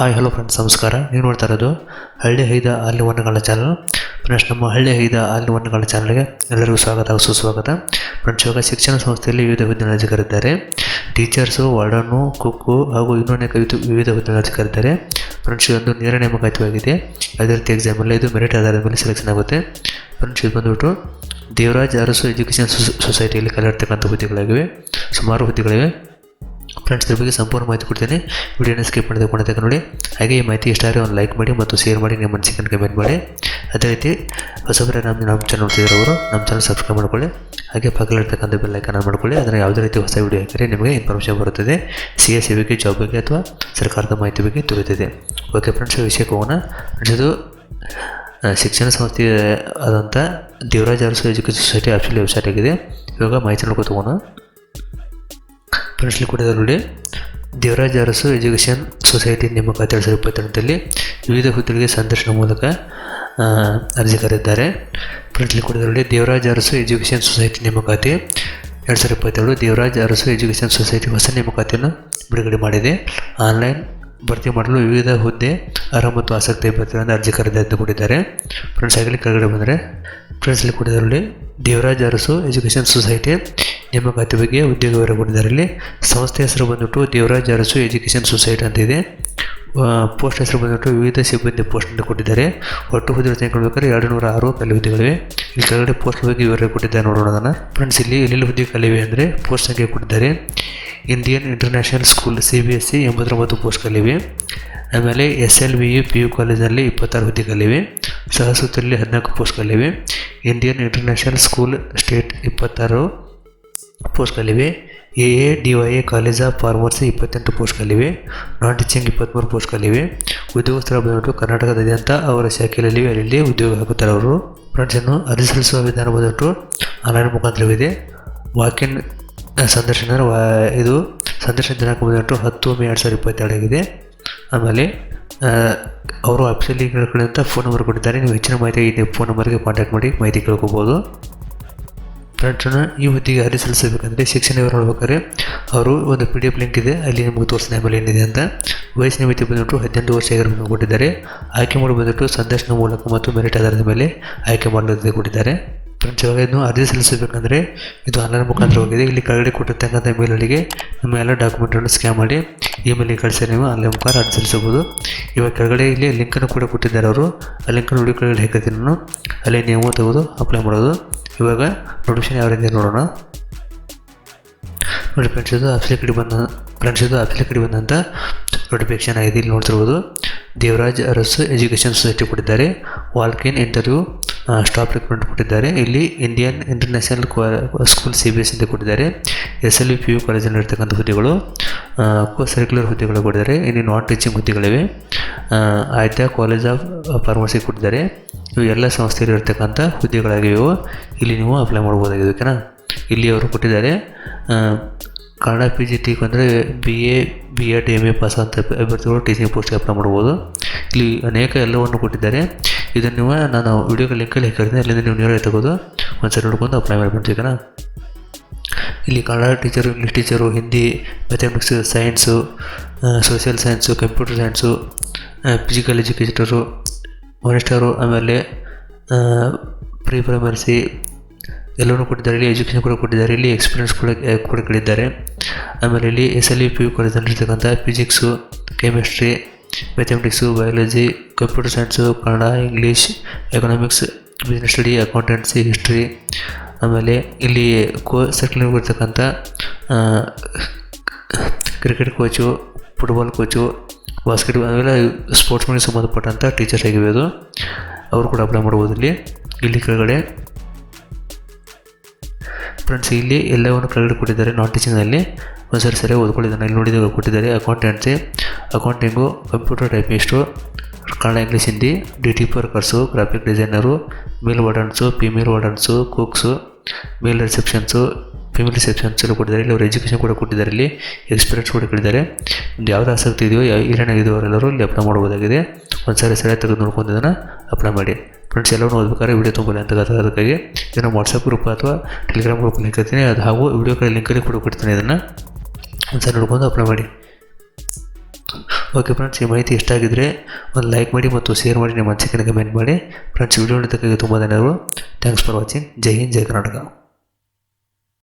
Hi hello friends ನಮಸ್ಕಾರ. ನೀವು ನೋಡ್ತಾ ಇರೋದು ಹಳ್ಳಿ ಹೈದ ಅಲ್ಲಿ ವರ್ಣಗಳ ಚಾನಲ್ ಫ್ರೆಂಡ್ಸ್ ನಮ್ಮ ಹಳ್ಳಿ ಹೈದ ಅಲ್ಲಿ ವರ್ಣಗಳ ಚಾನಲ್ಗೆ ಎಲ್ಲರಿಗೂ ಸ್ವಾಗತ, ಸುಸ್ವಾಗತ. ಫ್ರೆಂಡ್ಸ್ ಇವಾಗ ಶಿಕ್ಷಣ ಸಂಸ್ಥೆಯಲ್ಲಿ ವಿವಿಧ ವಿದ್ಯಾರ್ಥಿಗಳಿದ್ದಾರೆ ಟೀಚರ್ಸು ವಾರ್ಡನ್ನು ಕುಕ್ಕು ಹಾಗೂ ಇನ್ನೂ ಅನೇಕ ವಿವಿಧ ವಿದ್ಯಾರ್ಥಿಗಳಿದ್ದಾರೆ ಫ್ರೆಂಡ್ಸ್ ಇದೊಂದು ನೇರ ನೇಮಕಾತಿಯಾಗಿದೆ ಅದೇ ರೀತಿ ಎಕ್ಸಾಮಲ್ಲಿ ಇದು ಮೆರಿಟ್ ಆಧಾರದ ಮೇಲೆ ಸೆಲೆಕ್ಷನ್ ಆಗುತ್ತೆ. ಫ್ರೆಂಡ್ಸ್ ಇದು ಬಂದುಬಿಟ್ಟು ದೇವರಾಜ್ ಅರಸು ಎಜುಕೇಷನ್ ಸೊಸೈಟಿಯಲ್ಲಿ ಕಲಿರ್ತಕ್ಕಂಥ ಹುದ್ದೆಗಳಾಗಿವೆ. ಸುಮಾರು ಹುದ್ದೆಗಳಿವೆ. ಫ್ರೆಂಡ್ಸ್ ಇದ್ರ ಬಗ್ಗೆ ಸಂಪೂರ್ಣ ಮಾಹಿತಿ ಕೊಡ್ತೇನೆ. ವಿಡಿಯೋನ ಸ್ಕಿಪ್ ಮಾಡಿದ ಕೊನೆ ನೋಡಿ. ಹಾಗೆ ಈ ಮಾಹಿತಿ ಇಷ್ಟ ಆದರೆ ಒಂದು ಲೈಕ್ ಮಾಡಿ ಮತ್ತು ಶೇರ್ ಮಾಡಿ ನಿಮ್ಮ ಮನಸ್ಸಿಗೆ ಕಮೆಂಟ್ ಮಾಡಿ. ಅದೇ ರೀತಿ ಹೊಸಬ್ರೆ ನಮ್ಮ ನಮ್ಮ ಚಾನಲ್ ನೋಡ್ತಿದ್ದಾರೆ ನಮ್ಮ ಚಾನಲ್ ಸಬ್ಸ್ಕ್ರೈಬ್ ಮಾಡ್ಕೊಳ್ಳಿ. ಹಾಗೆ ಪಕ್ಕದಲ್ಲಿರ್ತಕ್ಕಂಥ ಬೆಲ್ ಐಕನ್ ಮಾಡ್ಕೊಳ್ಳಿ. ಅದರ ಯಾವುದೇ ರೀತಿ ಹೊಸ ವಿಡಿಯೋ ಹಾಕಿದರೆ ನಿಮಗೆ ಇನ್ಫಾರ್ಮೇಷನ್ ಬರುತ್ತದೆ. ಸಿ ಎಸ್ ಸಿ ಬಗ್ಗೆ ಜಾಬ್ ಬಗ್ಗೆ ಅಥವಾ ಸರ್ಕಾರದ ಮಾಹಿತಿ ಬಗ್ಗೆ ದೊರೆಯುತ್ತದೆ ಓಕೆ ಫ್ರೆಂಡ್ಸ್ ವಿಷಯಕ್ಕೆ ಹೋಗೋಣ. ಇದು ಶಿಕ್ಷಣ ಸಂಸ್ಥೆ, ಆದಂಥ Devaraj Arasu education society website ಆಗಿದೆ. ಇವಾಗ ಮಾಹಿತಿ ನೋಡ್ಕೊತ ಹೋಗೋಣ. ಫ್ರೆಂಡ್ಸ್ಲಿ ಕೊಟ್ಟಿದ್ದಾರೆ ನೋಡಿ. ದೇವರಾಜ್ ಅರಸು ಎಜುಕೇಷನ್ ಸೊಸೈಟಿ ನೇಮಕಾತಿ ಎರಡು ಸಾವಿರದ ಇಪ್ಪತ್ತೆರಡರಲ್ಲಿ ವಿವಿಧ ಹುದ್ದೆಗಳಿಗೆ ಸಂದರ್ಶನ ಮೂಲಕ ಅರ್ಜಿ ಕರೆದಿದ್ದಾರೆ. ಫ್ರೆಂಡ್ಸ್ಲಿ ಕೊಟ್ಟಿದ್ದಾರೆ ನೋಡಿ, ದೇವರಾಜ್ ಅರಸು ಎಜುಕೇಷನ್ ಸೊಸೈಟಿ ನೇಮಕಾತಿ ಎರಡು ಸಾವಿರದ ಇಪ್ಪತ್ತೆರಡು ದೇವರಾಜ ಅರಸು ಎಜುಕೇಷನ್ ಸೊಸೈಟಿ ಹೊಸ ನೇಮಕಾತಿಯನ್ನು ಬಿಡುಗಡೆ ಮಾಡಿದೆ. ಆನ್ಲೈನ್ ಭರ್ತಿ ಮಾಡಲು ವಿವಿಧ ಹುದ್ದೆ, ಅರ್ಹ ಮತ್ತು ಆಸಕ್ತಿ ಅಭ್ಯರ್ಥಿಗಳನ್ನು ಅರ್ಜಿ ಕರೆದಿದ್ದು ಕೊಟ್ಟಿದ್ದಾರೆ. ಫ್ರೆಂಡ್ಸ್ ಆಗಲಿ ಕೆಳಗಡೆ ಬಂದರೆ ಫ್ರೆಂಡ್ಸ್ಲಿ ಕೊಟ್ಟಿದ್ದಾರೆ ದೇವರಾಜ ಅರಸು ಎಜುಕೇಷನ್ ಸೊಸೈಟಿ ನೇಮಕಾತಿ ಬಗ್ಗೆ ಉದ್ಯೋಗ ವಿವರ ಕೊಟ್ಟಿದ್ದಾರೆ ಇಲ್ಲಿ ಸಂಸ್ಥೆ ಹೆಸರು ಬಂದ್ಬಿಟ್ಟು ದೇವರಾಜ್ ಅರಸು ಎಜುಕೇಷನ್ ಸೊಸೈಟಿ ಅಂತ ಇದೆ. ಪೋಸ್ಟ್ ಹೆಸರು ಬಂದ್ಬಿಟ್ಟು ವಿವಿಧ ಸಿಬ್ಬಂದಿ ಪೋಸ್ಟ್ ಅಂತ ಕೊಟ್ಟಿದ್ದಾರೆ. ಒಟ್ಟು ಹುದ್ದೆ ತೆಗೆದುಕೊಳ್ಬೇಕಾದ್ರೆ ಎರಡು ನೂರ ಆರು ಖಾಲಿ ಹುದ್ದೆಗಳಿವೆ ಇಲ್ಲಿ ಕೆಳಗಡೆ ಪೋಸ್ಟ್ ಬಗ್ಗೆ ವಿವರ ಕೊಟ್ಟಿದ್ದಾರೆ ನೋಡೋಣ ಅದನ್ನು. ಫ್ರೆಂಡ್ಸ್ ಇಲ್ಲಿ ಎಲ್ಲೆಲ್ಲಿ ಹುದ್ದೆ ಖಾಲಿವೆ ಅಂದರೆ ಪೋಸ್ಟ್ ಸಂಖ್ಯೆ ಕೊಟ್ಟಿದ್ದಾರೆ. Indian international school C B S C ಎಂಬತ್ತೊಂಬತ್ತು ಪೋಸ್ಟ್ ಖಾಲಿವೆ ಆಮೇಲೆ S L V U P U ಕಾಲೇಜಿನಲ್ಲಿ ಇಪ್ಪತ್ತಾರು ಹುದ್ದೆಗಳಿವೆ ಸಹಸ್ರದಲ್ಲಿ ಹದಿನಾಲ್ಕು ಪೋಸ್ಟ್ಗಳಿವೆ ಇಂಡಿಯನ್ ಇಂಟರ್ನ್ಯಾಷನಲ್ ಸ್ಕೂಲ್ ಸ್ಟೇಟ್ ಇಪ್ಪತ್ತಾರು. ಪೋಸ್ಟ್ಗಳಿವೆ. A A, D, Y, A, college of pharmacy ಇಪ್ಪತ್ತೆಂಟು ಪೋಸ್ಟ್ಗಳಿವೆ. ನಾನ್ ಟೀಚಿಂಗ್ ಇಪ್ಪತ್ತ್ಮೂರು ಪೋಸ್ಟ್ಗಳಿವೆ. ಉದ್ಯೋಗ ಸ್ಥಳ ಬಂದ್ಬಿಟ್ಟು ಕರ್ನಾಟಕದಾದ್ಯಂತ ಅವರ ಶಾಖೆಯಲ್ಲಿ ಅಲ್ಲಿ ಉದ್ಯೋಗ ಹಾಕುತ್ತಾರೆ ಅವರು. ಫ್ರೆಂಡ್ಸನ್ನು ಅರ್ಜಿ ಸಲ್ಲಿಸುವ ವಿಧಾನ ಬಂದ್ಬಿಟ್ಟು ಆನ್ಲೈನ್ ಮುಖಾಂತರವಿದೆ. ವಾಕಿನ್ ಸಂದರ್ಶನ ಇದು ಸಂದರ್ಶನ ದಿನಾಂಕ ಬಂದ್ಬಿಟ್ಟು ಹತ್ತು ಮೇ ಎರಡು ಸಾವಿರದ ಇಪ್ಪತ್ತೆರಡಾಗಿದೆ ಆಮೇಲೆ ಅವರು ಆಫೀಸಲ್ಲಿ ಕಡೆಯಿಂದ ಫೋನ್ ನಂಬರ್ ಕೊಟ್ಟಿದ್ದಾರೆ. ನೀವು ಹೆಚ್ಚಿನ ಮಾಹಿತಿ ಇದೆ ಫೋನ್ ನಂಬರ್ಗೆ ಕಾಂಟ್ಯಾಕ್ಟ್ ಮಾಡಿ ಮಾಹಿತಿ ಕೇಳ್ಕೊಬೋದು. ಫ್ರೆಂಡ್ಸನ್ನು ಈ ಹುದ್ದೆಗೆ ಅರ್ಜಿ ಸಲ್ಲಿಸಬೇಕಂದ್ರೆ ಶಿಕ್ಷಣ ವಿವರ ನೋಡ್ಬೇಕಾದ್ರೆ ಅವರು ಒಂದು ಪಿ ಡಿ ಎಫ್ ಲಿಂಕ್ ಇದೆ, ಅಲ್ಲಿ ನಿಮಗೆ ತೋರಿಸಿದ ಮೇಲೆ ಏನಿದೆ ಅಂತ. ವಯಸ್ಸಿನ ಮಿತಿ ಬಂದ್ಬಿಟ್ಟು ಹದಿನೆಂಟು ವರ್ಷ ಆಗಿರಬೇಕು ಕೊಟ್ಟಿದ್ದಾರೆ. ಆಯ್ಕೆ ಮಾಡಿ ಬಂದ್ಬಿಟ್ಟು ಸಂದರ್ಶನ ಮೂಲಕ ಮತ್ತು ಮೆರಿಟ್ ಆಧಾರದ ಮೇಲೆ ಆಯ್ಕೆ ಮಾಡಲು ಕೊಟ್ಟಿದ್ದಾರೆ. ಫ್ರೆಂಡ್ಸ್, ಇವಾಗ ಇದನ್ನು ಅರ್ಜಿ ಸಲ್ಲಿಸಬೇಕಂದ್ರೆ ಇದು ಆನ್ಲೈನ್ ಮುಖಾಂತರ ಹೋಗಿದೆ. ಇಲ್ಲಿ ಕೆಳಗಡೆ ಕೊಟ್ಟಿರ್ತಕ್ಕಂಥ ಮೇಲ್ಗಳಿಗೆ ನಿಮ್ಮ ಎಲ್ಲ ಡಾಕ್ಯುಮೆಂಟನ್ನು ಸ್ಕ್ಯಾನ್ ಮಾಡಿ ಇಮೇಲಿಗೆ ಕಳಿಸಿ, ನೀವು ಆನ್ಲೈನ್ ಮುಖಾಂತರ ಅರ್ಜಿ ಸಲ್ಲಿಸಬಹುದು. ಇವಾಗ ಕೆಳಗಡೆ ಇಲ್ಲಿ ಲಿಂಕನ್ನು ಕೂಡ ಕೊಟ್ಟಿದ್ದಾರೆ ಅವರು. ಆ ಲಿಂಕನ್ನು ಹುಡುಕಿ ಕೆಳಗಡೆ ನಾನು. ಅಲ್ಲಿ ನೀವು ತೆಗೆದು ಅಪ್ಲೈ ಮಾಡೋದು. ಇವಾಗ ಪ್ರೊಡಕ್ಷನ್ ಯಾವ ರೀತಿ ನೋಡೋಣ. ನೋಡಿ ಫ್ರೆಂಡ್ಸ್ ಇದು ಅಫಿಲ್ ಕಡೆ ಬಂದ ಫ್ರೆಂಡ್ಸ್ ಇದು ಅಫಿಲ್ ಕಡೆ ಬಂದಂಥ ನೋಟಿಫಿಕೇಶನ್ ಆಗಿದೆ. ಇಲ್ಲಿ ನೋಡ್ತಿರ್ಬೋದು, ದೇವರಾಜ್ ಅರಸು ಎಜುಕೇಷನ್ ಸೊಸೈಟಿ ಕೊಟ್ಟಿದ್ದಾರೆ. ವಾಲ್ಕಿನ್ ಇಂಟರ್ವ್ಯೂ ಸ್ಟಾಪ್ ರಿಕ್ರೂಟ್ಮೆಂಟ್ ಕೊಟ್ಟಿದ್ದಾರೆ. ಇಲ್ಲಿ Indian international school C B S ಅಂತ ಕೊಟ್ಟಿದ್ದಾರೆ. S L V P U ಕಾಲೇಜಲ್ಲಿ ಇರ್ತಕ್ಕಂಥ ಹುದ್ದೆಗಳು ಕೋ ಸರ್ಕ್ಯುಲರ್ ಹುದ್ದೆಗಳು ಕೊಟ್ಟಿದ್ದಾರೆ. ಇನ್ನು ನಾನ್ ಟೀಚಿಂಗ್ ಹುದ್ದೆಗಳಿವೆ. ಆಯ್ತಾ ಕಾಲೇಜ್ ಆಫ್ ಫಾರ್ಮಸಿ ಕೊಟ್ಟಿದ್ದಾರೆ. ಇವು ಎಲ್ಲ ಸಂಸ್ಥೆಯಲ್ಲಿ ಇರ್ತಕ್ಕಂಥ ಹುದ್ದೆಗಳಾಗಿವೆ. ಇಲ್ಲಿ ನೀವು ಅಪ್ಲೈ ಮಾಡ್ಬೋದಾಗಿದೆ, ಓಕೆನಾ? ಇಲ್ಲಿ ಅವರು ಕೊಟ್ಟಿದ್ದಾರೆ. ಕನ್ನಡ ಪಿ ಜಿ ಟಿ ಅಂದರೆ B A B Ed M A pass ಅಂತ ಅಭ್ಯರ್ಥಿಗಳು ಟೀಚಿಂಗ್ ಪೋಸ್ಟ್ಗೆ ಅಪ್ಲೈ ಮಾಡ್ಬೋದು. ಇಲ್ಲಿ ಅನೇಕ ಎಲ್ಲವನ್ನು ಕೊಟ್ಟಿದ್ದಾರೆ. ಇದನ್ನು ನೀವು, ನಾನು ವಿಡಿಯೋ ಲಿಂಕಲ್ಲಿ ಹಾಕಿರ್ತೀನಿ ಅಲ್ಲಿಂದ ನೀವು ನೀರಾಗಿ ತಗೋದು ಒಂದು ಸರಿ ನೋಡ್ಕೊಂಡು ಅಪ್ಲೈ ಮಾಡ್ಬಿಡ್ತೀವಿ ಇಲ್ಲಿ Kannada teacher English teacher Hindi mathematics science social science computer science physical educator ಮಾನಿಸ್ಟರು ಆಮೇಲೆ ಪ್ರೀ ಪ್ರೈಮರ್ಸಿ ಎಲ್ಲವನ್ನೂ ಕೊಟ್ಟಿದ್ದಾರೆ. ಇಲ್ಲಿ ಎಜುಕೇಷನ್ ಕೂಡ ಕೊಟ್ಟಿದ್ದಾರೆ. ಇಲ್ಲಿ ಎಕ್ಸ್ಪೀರಿಯನ್ಸ್ ಕೂಡ ಕೂಡ ಕೇಳಿದ್ದಾರೆ. ಆಮೇಲೆ ಇಲ್ಲಿ S L E P U ಕಾಲೇಜಲ್ಲಿರ್ತಕ್ಕಂಥ physics chemistry mathematics biology computer science Kannada English economics business study accountancy history ಆಮೇಲೆ ಇಲ್ಲಿ ಕೋ ಸರ್ಕಲ್ ಬರ್ತಕ್ಕಂಥ cricket coach football coach basketball ಅವೆಲ್ಲ ಸ್ಪೋರ್ಟ್ಸ್ಮನ್ಗೆ ಸಂಬಂಧಪಟ್ಟಂಥ ಟೀಚರ್ಸ್ ಆಗಿರ್ಬೋದು. ಅವರು ಕೂಡ ಅಪ್ಲೈ ಮಾಡ್ಬೋದು ಇಲ್ಲಿ. ಇಲ್ಲಿ ಕೆಳಗಡೆ ಫ್ರೆಂಡ್ಸ್ ಇಲ್ಲಿ ಎಲ್ಲವನ್ನು ಕೆಳಗಡೆ ಕೊಟ್ಟಿದ್ದಾರೆ ನಾನ್ ಟೀಚಿಂಗಲ್ಲಿ ಒಂದು ಸರಿ ಓದ್ಕೊಂಡಿದ್ದಾನೆ ಇಲ್ಲಿ ನೋಡಿದಾಗ ಕೊಟ್ಟಿದ್ದಾರೆ accountancy accounting computer typist Kannada, English, Hindi D T workers graphic designer male wardens female wardens cooks male receptions female receptions ಎಲ್ಲ ಕೊಟ್ಟಿದ್ದಾರೆ. ಇಲ್ಲಿ ಅವ್ರು ಎಜುಕೇಷನ್ ಕೂಡ ಕೊಟ್ಟಿದ್ದಾರೆ. ಇಲ್ಲಿ ಎಕ್ಸ್ಪೀರಿಯನ್ಸ್ ಕೂಡ ಕೊಟ್ಟಿದ್ದಾರೆ ಇಲ್ಲಿ ಯಾವ್ದು ಆಸಕ್ತಿ ಇದೆಯೋ ಏನೇನಾಗಿದೆಯೋ ಅವರೆಲ್ಲರೂ ಇಲ್ಲಿ ಅಪ್ಲೈ ಮಾಡ್ಬೋದಾಗಿದೆ. ಒಂದು ಸಾರಿ ಸರಿಯಾಗಿ ತೆಗೆದು ನೋಡ್ಕೊಂಡು ಇದನ್ನು ಅಪ್ಲೈ ಮಾಡಿ. ಫ್ರೆಂಡ್ಸ್ ಎಲ್ಲರೂ ಓದ್ಬೇಕಾದ್ರೆ ವಿಡಿಯೋ ತುಂಬಲಿ ಅಂತ ಅದಕ್ಕಾಗಿ. ಇದನ್ನು ವಾಟ್ಸಪ್ ಗ್ರೂಪ್ ಅಥವಾ ಟೆಲಿಗ್ರಾಮ್ ಗ್ರೂಪ್ ಲಿಂಕ್ ಇರ್ತೀನಿ ಅದು ಹಾಗೂ ವಿಡಿಯೋ ಕಡೆ ಲಿಂಕಲ್ಲಿ ಕೂಡ ಕೊಡ್ತೀನಿ ಇದನ್ನು. ಒಂದ್ಸರಿ ನೋಡ್ಕೊಂಡು ಅಪ್ಲೈ ಮಾಡಿ. ಓಕೆ ಫ್ರೆಂಡ್ಸ್ ಈ ಮಾಹಿತಿ ಇಷ್ಟ ಆಗಿದ್ರೆ ಒಂದು ಲೈಕ್ ಮಾಡಿ ಮತ್ತು ಶೇರ್ ಮಾಡಿ, ನಿಮ್ಮ ಅನಿಸಿಕೆನ ಕಮೆಂಟ್ ಮಾಡಿ. ಫ್ರೆಂಡ್ಸ್ ವಿಡಿಯೋ ನೋಡೋದಕ್ಕಾಗಿ ತುಂಬ ಧನ್ಯವಾದಗಳು. Thanks for watching Jai Hind, Jai Karnataka.